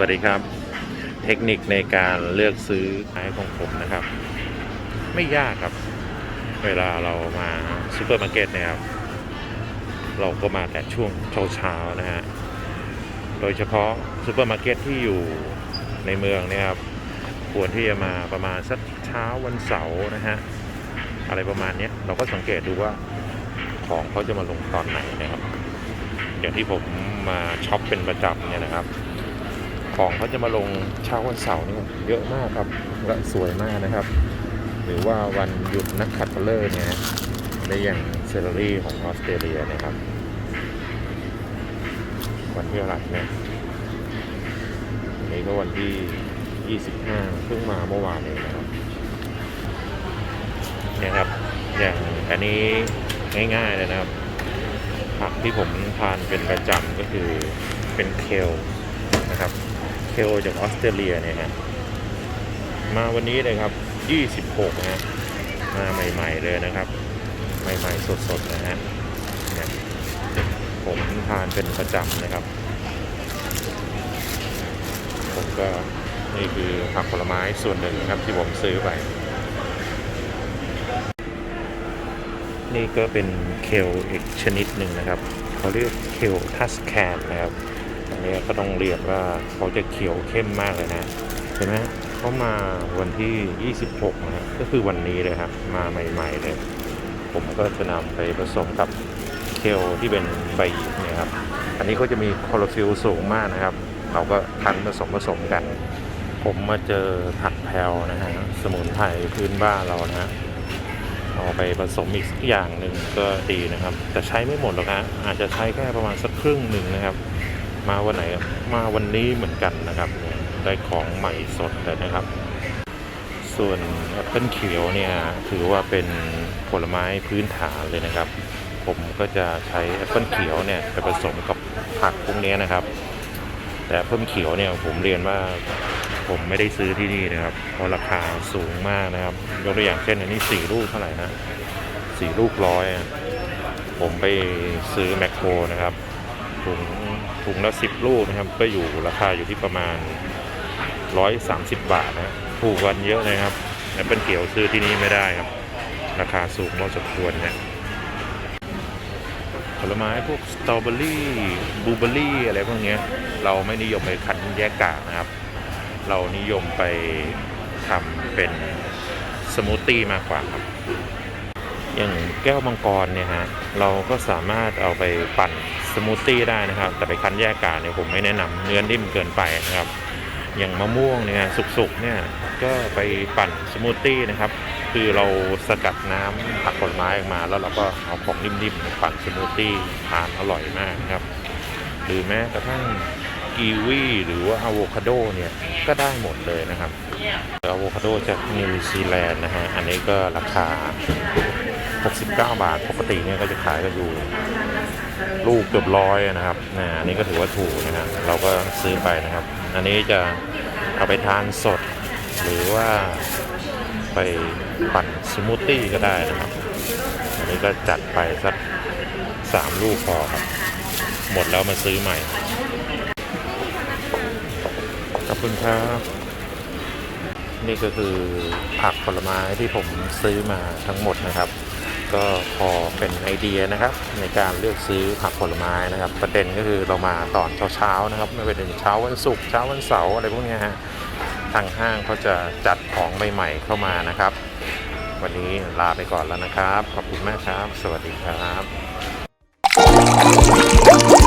วัสดีครับ เทคนิคในการเลือกซื้อไม้ของผมนะครับ ไม่ยากครับ เวลาเรามาซูเปอร์มาร์เก็ตนะครับเราก็มาแต่ช่วงเช้าๆนะฮะโดยเฉพาะซูเปอร์มาร์เก็ตที่อยู่ในเมืองเนี่ยครับควรที่จะมาประมาณสักเช้าวันเสาร์นะฮะอะไรประมาณนี้เราก็สังเกตดูว่าของเขาจะมาลงตอนไหนนะครับ อย่างที่ผมมาช็อปเป็นประจำเนี่ยนะครับ ของเขาจะมาลงเช้าวันเสาร์นี่เยอะมากครับและสวยมากนะครับ หรือว่าวันหยุดนักขัตฤกษ์เนี่ยในอย่างเซเลอรี่ของออสเตรเลียนะครับ วันที่อะไรเนี่ยนี้ก็วันที่ 25 เพิ่งมาเมื่อวานเองนะครับเนี่ยครับ อย่างอันนี้ง่ายๆเลยนะครับผักที่ผมทานเป็นประจำก็คือเป็นเคลนะครับ เคลจากออสเตรเลียเนี่ยฮะมาวันนี้เลยครับ 26นะฮะมาใหม่ๆเลยนะครับ ใหม่ๆสดๆนะฮะผมทานเป็นประจำนะครับ ผมก็นี่คือผักผลไม้ส่วนหนึ่งนะครับที่ผมซื้อไป นี่ก็เป็นเคลอีกชนิดหนึ่งนะครับ เขาเรียกเคลทัสแคนนะครับ อันนี้ก็ต้องเรียนว่าเขาจะเขียวเข้มมากเลยนะเห็นไหมเขามาวันที่ 26 นะก็คือวันนี้เลยครับ มาใหม่ ๆ เลย ผมก็จะนำไปผสมกับเคลที่เป็นใบเนี่ยครับ อันนี้ก็จะมีคลอโรฟิลสูงมากนะครับ เราก็คั้นผสมผสมกัน ผมมาเจอผักแพรวนะฮะ สมุนไพรพื้นบ้านเรานะฮะเอาไปผสมอีกสักอย่างหนึ่งก็ดีนะครับ แต่ใช้ไม่หมดหรอกนะอาจจะใช้แค่ประมาณสักครึ่งหนึ่งนะครับ มาวันไหนมาวันนี้เหมือนกันนะครับได้ของใหม่สดเลยนะครับ ส่วนแอปเปิลเขียวเนี่ยถือว่าเป็นผลไม้พื้นฐานเลยนะครับ ผมก็จะใช้แอปเปิลเขียวเนี่ยไปผสมกับผักพวกนี้นะครับ แต่แอปเปิลเขียวเนี่ยผมเรียนว่าผมไม่ได้ซื้อที่นี่นะครับ เพราะราคาสูงมากนะครับ ยกตัวอย่างเช่นอันนี้สี่ลูกเท่าไหร่ฮะสี่ลูกร้อยผมไปซื้อแมคโครนะครับ ถุงถุงละสิบลูกนะครับ ก็อยู่ราคาอยู่ที่ประมาณร้อยสามสิบบาทนะถูกวันเยอะเลยครับแอปเปิลเขียวซื้อที่นี่ไม่ได้ครับ ราคาสูงพอสมควรนะผลไม้พวกสตรอเบอรี่บลูเบอรี่อะไรพวกนี้เราไม่นิยมไปคั้นแยกกากนะครับ เรานิยมไปทำเป็นสมูทตี้มากกว่าครับ อย่างแก้วมังกรเนี่ยฮะเราก็สามารถเอาไปปั่น สมูทตี้ได้นะครับ แต่ไปคั้นแยกกากเนี่ยผมไม่แนะนำเนื้อนิ่มเกินไปนะครับ อย่างมะม่วงเนี่ยสุกๆเนี่ยก็ไปปั่นสมูทตี้นะครับ คือเราสกัดน้ำผักผลไม้ออกมาแล้วเราก็เอาของนิ่มๆปั่นสมูทตี้ทานอร่อยมากนะครับ หรือแม้กระทั่งกีวีหรือว่าอะโวคาโดเนี่ยก็ได้หมดเลยนะครับอะโวคาโดจากนิวซีแลนด์นะฮะอันนี้ก็ราคา 69 บาทปกติเนี่ยก็จะขายกันอยู่ ลูกเกือบร้อยนะครับนะอันนี้ก็ถือว่าถูกนะครับเราก็ซื้อไปนะครับ อันนี้จะเอาไปทานสด หรือว่าไปปั่นสมูทตี้ก็ได้นะครับ อันนี้ก็จัดไปสักสามลูกพอครับ หมดแล้วมาซื้อใหม่ ขอบคุณครับ นี่ก็คือผักผลไม้ที่ผมซื้อมาทั้งหมดนะครับ ก็พอเป็นไอเดียนะครับ ในการเลือกซื้อผักผลไม้นะครับ ประเด็นก็คือเรามาตอนเช้าๆนะครับไม่เป็นเช้าวันศุกร์เช้าวันเสาร์อะไรพวกนี้ฮะทางห้างเขาจะจัดของใหม่ๆเข้ามานะครับ วันนี้ลาไปก่อนแล้วนะครับ ขอบคุณมากครับ สวัสดีครับ